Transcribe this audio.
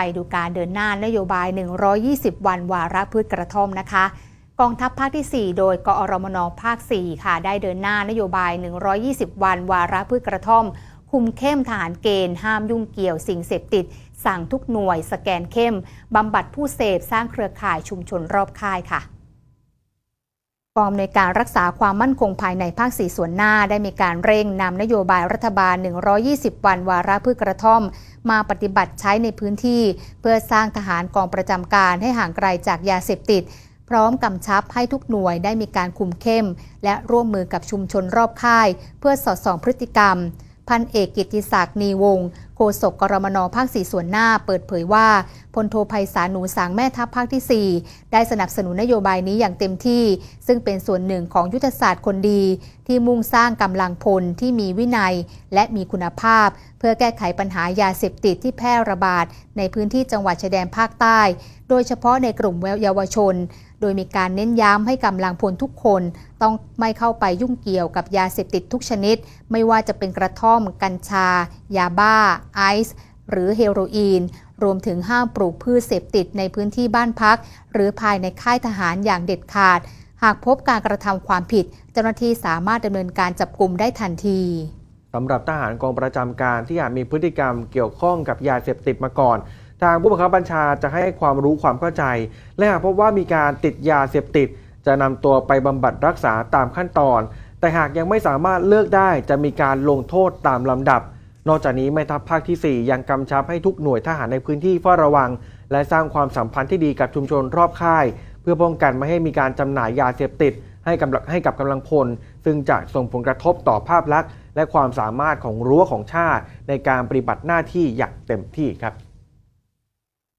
ไปดูการเดินหน้านโยบาย 120 วันวาระพืชกระท่อมนะคะ กองทัพภาคที่ 4 โดยกอรมนภาค 4 ค่ะ ได้เดินหน้านโยบาย 120 วันวาระพืชกระท่อม คุมเข้มฐานเกณฑ์ ห้ามยุ่งเกี่ยวสิ่งเสพติด สั่งทุกหน่วย สแกนเข้ม บำบัดผู้เสพ สร้างเครือข่ายชุมชนรอบค่ายค่ะ กองอำนการรักษาความมั่นคงภายในภาคสี่ส่วนหน้าได้มีการเร่งนำนโยบายรัฐบาล 120 วันวาระพืชกระท่อม มาปฏิบัติใช้ในพื้นที่ เพื่อสร้างทหารกองประจำการให้ห่างไกลจากยาเสพติด พร้อมกำชับให้ทุกหน่วยได้มีการคุมเข้ม และร่วมมือกับชุมชนรอบค่าย เพื่อสอดส่องพฤติกรรม พันเอกกิติศักดิ์นีวงศ์โฆษกกรมนภาคสีส่วนหน้า เปิดเผยว่าพลโทไพศาลหนูสางแม่ทัพภาคที่ 4 ได้สนับสนุนนโยบายนี้อย่างเต็มที่ ซึ่งเป็นส่วนหนึ่งของยุทธศาสตร์คนดี ที่มุ่งสร้างกำลังพลที่มีวินัย และมีคุณภาพ เพื่อแก้ไขปัญหายาเสพติดที่แพร่ระบาด ในพื้นที่จังหวัดชายแดนภาคใต้ โดยเฉพาะในกลุ่มเยาวชน โดยมีการเน้นย้ำให้กำลังพลทุกคน ต้องไม่เข้าไปยุ่งเกี่ยวกับยาเสพติดทุกชนิด ไม่ว่าจะเป็นกระท่อม กัญชา ยาบ้า ไอซ์หรือเฮโรอีน รวมถึงห้ามปลูกพืชเสพติดในพื้นที่บ้านพัก หรือภายในค่ายทหารอย่างเด็ดขาด หากพบการกระทำความผิด เจ้าหน้าที่สามารถดำเนินการจับกลุ่มได้ทันทีสำหรับทหารกองประจำการที่อาจมีพฤติกรรมเกี่ยวข้องกับยาเสพติดมาก่อน ทางผู้บังคับบัญชาจะให้ความรู้ความเข้าใจ และหากพบว่ามีการติดยาเสพติด จะนำตัวไปบำบัดรักษาตามขั้นตอน แต่หากยังไม่สามารถเลิกได้จะมีการลงโทษตามลำดับ นอกจากนี้แม่ทัพภาคที่ 4 ยังกำชับให้ทุกหน่วยทหารในพื้นที่เฝ้าระวัง และสร้างความสัมพันธ์ที่ดีกับชุมชนรอบค่าย เพื่อป้องกันไม่ให้มีการจำหน่ายยาเสพติดให้กำลังให้กับกำลังพล ซึ่งจะส่งผลกระทบต่อภาพลักษณ์ และความสามารถของรั้วของชาติ ในการปฏิบัติหน้าที่อย่างเต็มที่ครับ